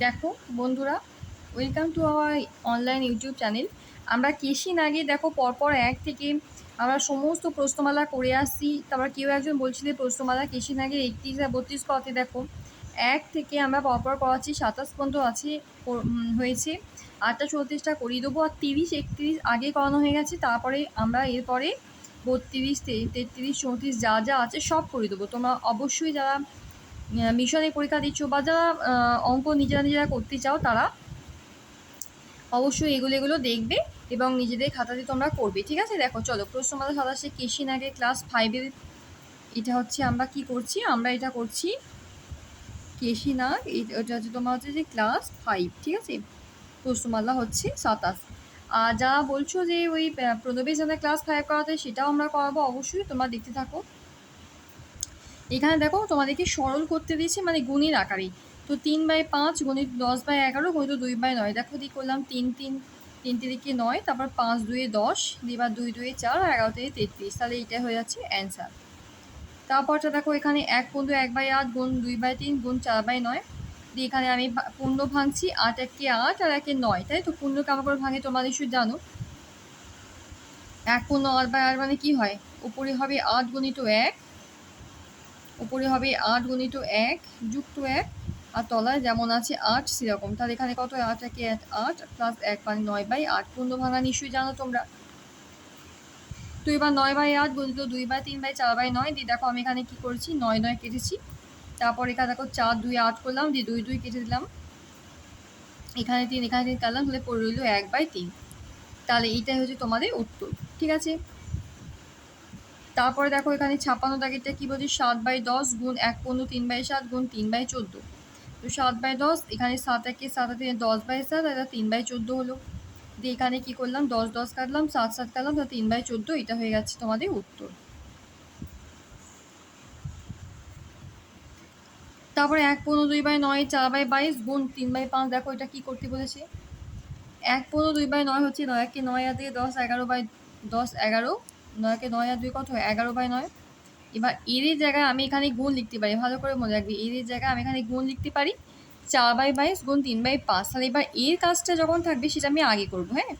দেখো, বন্ধুরা welcome to our online YouTube channel আমরা কেসিন আগে, দেখো, পরপর এক থেকে আমরা সমস্ত প্রশ্নমালা করে আসছি। তারপর কেউ একজন বলছিল প্রশ্নমালা কেসিন আগে একত্রিশ আর বত্রিশ করাতে দেখো। এক থেকে আমরা পরপর করাচ্ছি সাতাশ পর্যন্ত আছে হয়েছে। আটটা চৌত্রিশটা করিয়ে দেবো, আর তিরিশ, একত্রিশ আগে করানো হয়ে গেছে। তারপরে আমরা এরপরে বত্রিশ, তেত্রিশ চৌত্রিশ, যা যা আছে সব করে দেবো। তোমরা অবশ্যই যারা মিশনে পরীক্ষা দিচ্ছ বা যারা অঙ্ক নিজেরা নিজেরা করতে চাও তারা অবশ্যই এগুলো এগুলো দেখবে এবং নিজেদের খাতাতে তোমরা করবে। ঠিক আছে? দেখো চলো প্রশ্নমালা সাতাশে কেশিন আগে ক্লাস ফাইভের এটা হচ্ছে আমরা কি করছি? আমরা এটা করছি কেশিনা এটা হচ্ছে তোমার হচ্ছে যে ক্লাস ফাইভ ঠিক আছে? প্রশ্নমালা হচ্ছে সাতাশ। আর যারা বলছো যে ওই আহ, প্রণবেশ ক্লাস ফাইভ করাতে সেটাও আমরা করাবো অবশ্যই তোমরা দেখতে থাকো। এখানে দেখো তোমাদেরকে সরল করতে দিয়েছে মানে গুণের আকারে তো তিন বাই পাঁচ গণিত দশ বাই এগারো গণিত দুই বাই নয়। দেখো দিয়ে করলাম তিন তিন তিন তিরিকে নয়, তারপর পাঁচ দুয়ে দশ দিয়ে এবার দুই দুয়ে চার এগারো থেকে তেত্রিশ। তাহলে এটা হয়ে যাচ্ছে অ্যান্সার তারপরটা দেখো এখানে এক পনেরো এক বাই আট গুণ দুই বাই তিন গুণ চার বাই নয়। দিয়ে এখানে আমি পূর্ণ ভাঙছি আট একে আট আর একে নয়। তাই তো? পূর্ণ কেমন করে ভাঙে, তোমরা নিশ্চয়ই জানো। এক পূর্ণ আট বাই আট মানে কী হয়? উপরে হবে আট গণিত এক উপরে হবে আট গণিত এক যুক্ত এক, আর তলায় যেমন আছে আট, সেরকম। তাহলে এখানে কত? আট একে আট প্লাস এক মানে নয় বাই আট। পূর্ণ ভাঙা নিশ্চয়ই জানো তোমরা? তো এবার নয় বাই আট গণিত দুই বাই তিন বাই চার বাই নয় দিয়ে দেখো আমি এখানে কি করেছি? নয় নয় কেটেছি। তারপর এখানে দেখো চার দুই আট করলাম, দিয়ে দুই দুই কেটে দিলাম। এখানে তিন এখানে তিন কাটলাম, তাহলে পড়ে রইল এক বাই তিন। তাহলে এইটাই হচ্ছে তোমাদের উত্তর, ঠিক আছে? তারপরে দেখো এখানে ছাপ্পান্ন দাগেরটা কী বলছি? সাত বাই দশ গুণ এক পনেরো তিন বাই সাত গুণ তিন বাই চোদ্দ। তো সাত বাই দশ, এখানে সাত একে সাত হাতে দশ বাই সাত, এটা তিন বাই চোদ্দ হলো। দিয়ে এখানে কী করলাম? দশ দশ কাটলাম, সাত সাত কাটলাম, তো তিন বাই চোদ্দ, এটা হয়ে গেছে তোমাদের উত্তর। তারপরে এক পনেরো দুই বাই নয়, চার বাই বাইশ গুণ তিন বাই পাঁচ, দেখো এটা কী করতে বলেছে? এক পনেরো দুই বাই নয় হচ্ছে নয়, একে নয় আর দিয়ে দশ, এগারো বাই দশ, এগারো নয়কে নয় আর দুই কত হয়? এগারো বাই নয়। এবার এর জায়গায় আমি এখানে গুণ লিখতে পারি। ভালো করে মনে রাখবি এর জায়গায় আমি এখানে গুণ লিখতে পারি। চার বাই বাইশ গুণ তিন বাই পাঁচ। তাহলে এবার এর কাজটা যখন থাকবে, সেটা আমি আগে করব হ্যাঁ?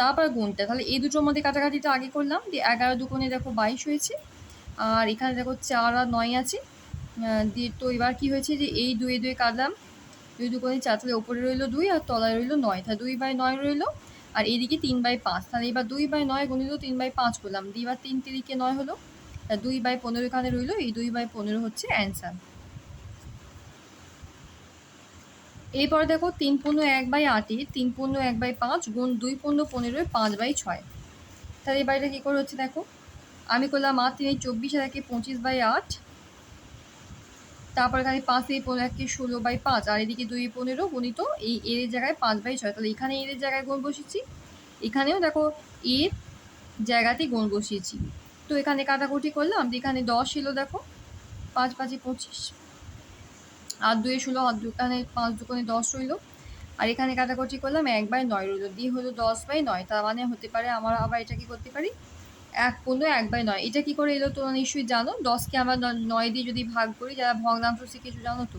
তারপর গুণটা। তাহলে এই দুটোর মধ্যে কাটাকাটিটা আগে করলাম দিয়ে এগারো দুগুণে দেখো বাইশ হয়েছে। আর এখানে দেখো চার আর নয় আছে। দিয়ে তো এবার কি হয়েছে যে এই দুয়ে দুয়ে কাটলাম। দুই দুগুণে চার, তাহলে ওপরে রইল দুই আর তলায় রইল নয়। তাহলে দুই বাই নয় রইল আর এদিকে তিন বাই পাঁচ। তাহলে এবার দুই বাই নয় গুণিত তিন বাই পাঁচ করলাম। দিয়ে এবার তিন তিরিকে নয় হলো দুই বাই পনেরো এখানে রইল, এই দুই বাই পনেরো হচ্ছে অ্যান্সার। এরপরে দেখো তিন পূর্ণ এক বাই আটে তিন পূর্ণ এক বাই পাঁচ গুণ দুই পূর্ণ পনেরোয় পাঁচ বাই ছয়। তাহলে এবার এটা কী করে হচ্ছে দেখো? আমি করলাম আট তিন চব্বিশ আর একে পঁচিশ বাই আট তারপর এখানে পাঁচ থেকে পনেরো, একে ষোলো বাই পাঁচ, আর এদিকে দুই পনেরো গুণিত এই এর জায়গায় পাঁচ বাই ছয়। তাহলে এখানে এর জায়গায় গুণ বসিয়েছি। এখানেও দেখো এর জায়গাতে গুণ বসিয়েছি। তো এখানে কাটাকুটি করলাম। এখানে দশ এলো দেখো, পাঁচ পাঁচে পঁচিশ। আর দুয়ে ষোলো, আর দুখানে পাঁচ দোকানে দশ রইল। আর এখানে কাটাকুটি করলাম, এক বাই নয় রইল। দিয়ে হলো দশ বাই নয়। তার মানে হতে পারে আমার আবার এটা কি করতে পারি? এক পনেরো এক বাই নয়। এটা কি করে এলো তোমরা নিশ্চয়ই জানো? দশকে আমরা নয় দিয়ে যদি ভাগ করি, যারা ভগ্নাংশ শিখেছো জানো তো?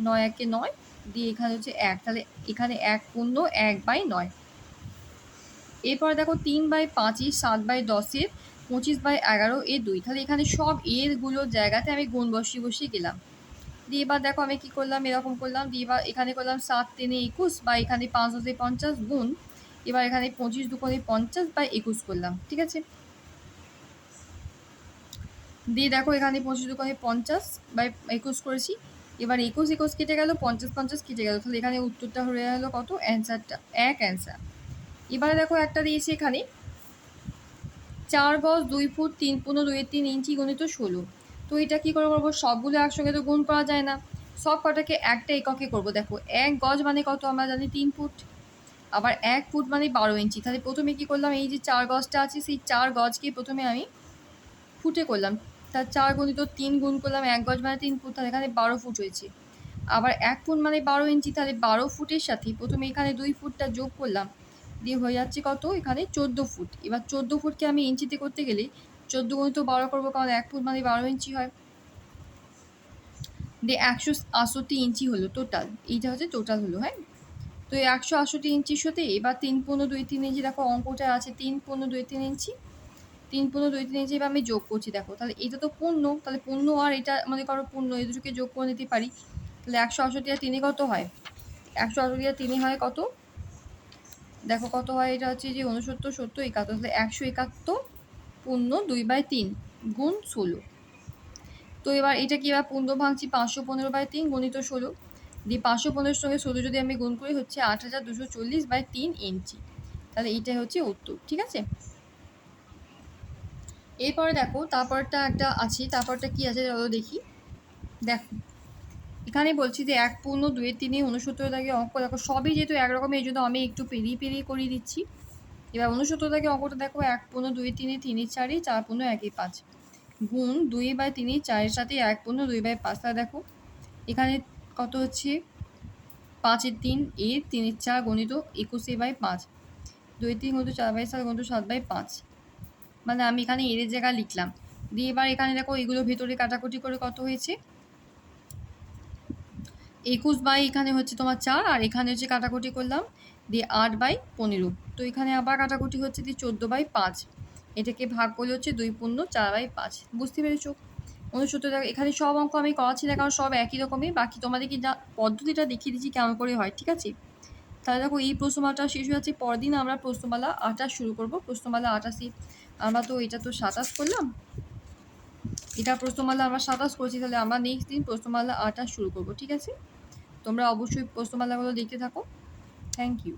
নয় একে নয় দিয়ে এখানে হচ্ছে এক। তাহলে এখানে এক পনেরো এক বাই নয়। এরপর দেখো তিন বাই পাঁচই, সাত বাই দশের, পঁচিশ বাই এগারো, এ দুই। তাহলে এখানে সব এরগুলোর জায়গাতে আমি গুণ বসিয়ে বসিয়ে গেলাম। দিয়ে এবার দেখো আমি কি করলাম, এরকম করলাম, দিয়ে এবার এখানে করলাম সাত তিনে একুশ বা এখানে পাঁচ দশে পঞ্চাশ গুণ। এবার এখানে পঁচিশ দুকোনে পঞ্চাশ বা একুশ করলাম, ঠিক আছে? দিয়ে দেখো এখানে পঁচিশ দুকোনে পঞ্চাশ বা একুশ করেছি। এবার একুশ একুশ কেটে গেল, পঞ্চাশ পঞ্চাশ কেটে গেল। তাহলে এখানে উত্তরটা হয়ে গেলো কত? অ্যান্সারটা এক অ্যান্সার এবারে দেখো একটা দিয়েছি এখানে। চার গজ, দুই ফুট, তিন পনেরো, দুই তিন ইঞ্চি গণিত ষোলো। তো এটা কী করে করব? সবগুলো একসঙ্গে তো গুণ করা যায় না। সব কটাকে একটা এককে করব। দেখো, এক গজ মানে কত আমরা জানি? তিন ফুট। আবার এক ফুট মানে বারো ইঞ্চি। তাহলে প্রথমে কী করলাম? এই যে চার গজটা আছে, সেই চার গজকে প্রথমে আমি ফুটে করলাম। তার চার গণিত তিন গুণ করলাম, এক গজ মানে তিন ফুট, তাহলে এখানে বারো ফুট হয়েছে। আবার এক ফুট মানে বারো ইঞ্চি, তাহলে বারো ফুটের সাথে প্রথমে এখানে দুই ফুটটা যোগ করলাম, দিয়ে হয়ে যাচ্ছে কত? এখানে চোদ্দ ফুট। এবার চোদ্দ ফুটকে আমি ইঞ্চিতে করতে গেলে চোদ্দ গুণিত বারো করব কারণ এক ফুট মানে বারো ইঞ্চি হয়। দিয়ে একশো আটষট্টি ইঞ্চি হলো টোটাল এইটা হচ্ছে টোটাল হলো হ্যাঁ? তো এই একশো আটষট্টি ইঞ্চির সাথে এবার তিন পনেরো দুই তিন ইঞ্চি, দেখো অঙ্কটা আছে, তিন পনেরো দুই তিন ইঞ্চি তিন পনেরো দুই, তিন এবার আমি যোগ করছি, দেখো, তাহলে এটা তো পূর্ণ, তাহলে পূর্ণ আর এটা মনে করো পূর্ণ, এই দুটোকে যোগ করে নিতে পারি। তাহলে একশো আটষট্টি আর তিনে কত হয়? একশো আটষট্টি আর তিনে হয় কত? দেখো কত হয়, এটা হচ্ছে যে উনসত্তর সত্তর, একাত্তর, তাহলে একশো একাত্তর পূর্ণ দুই বাই তিন গুণ ষোলো। তো এবার এটা কি এবার পূর্ণ ভাঙছি? পাঁচশো পনেরো বাই তিন গণিত ষোলো। দিয়ে পাঁচশো পনেরোর সঙ্গে ষোলো যদি আমি গুণ করি, হচ্ছে আট হাজার দুশো চল্লিশ বাই তিন ইঞ্চি। তাহলে এইটাই হচ্ছে উত্তর, ঠিক আছে? এরপরে দেখো, তারপরটা একটা আছে, তারপরটা কি আছে চলো দেখি। দেখো, এখানে বলছি যে এক পূর্ণ, দুয়ের তিনে উনসত্তর দাগে অঙ্ক, দেখো সবই যেহেতু একরকম, এই জন্য আমি একটু পেরিয়ে পেরিয়ে করিয়ে দিচ্ছি। এবার উনসত্তর দাগে অঙ্কটা দেখো, এক পূর্ণ দুই তিনে, তিনের চারই চার পূর্ণ একই পাঁচ। গুণ দুই বাই তিনে, চারের সাথে এক পূর্ণ, দুই বাই পাঁচ তা দেখো, এখানে কত হচ্ছে? পাঁচের তিন, এর তিনের চার গণিত একুশে বাই পাঁচ। দুই তিন গণিত চার বাই সাত, গণিত সাত বাই পাঁচ। মানে আমি এখানে এর জায়গা লিখলাম। দিয়ে এবার এখানে দেখো এগুলো ভেতরে কাটাকুটি করে কত হয়েছে? একুশ বাই এখানে হচ্ছে তোমার চার, আর এখানে হচ্ছে কাটাকুটি করলাম দিয়ে আট বাই পনেরো। তো এখানে আবার কাটাকুটি হচ্ছে দিয়ে চোদ্দ বাই পাঁচ। এটাকে ভাগ করলে হচ্ছে দুই পূর্ণ চার বাই পাঁচ। বুঝতে পেরেছ? উনসত্তর টাকা এখানে সব অঙ্ক আমি করাচ্ছি না, কারণ সব একই রকমই। বাকি তোমাদেরকে যা পদ্ধতিটা দেখিয়ে দিচ্ছি কেমন করে হয়, ঠিক আছে? তাহলে দেখো এই প্রশ্নমালাটা শেষ হয়ে যাচ্ছে। পরের দিন আমরা প্রশ্নমালা আটাশ শুরু করব। প্রশ্নমালা আটাশি আমরা তো এটা তো সাতাশ করলাম। এটা প্রশ্নমালা আমরা সাতাশ করছি, তাহলে আমরা নেক্সট দিন প্রশ্নমালা আটাশ শুরু করব, ঠিক আছে? তোমরা অবশ্যই প্রশ্নমালাগুলো দেখতে থাকো। Thank you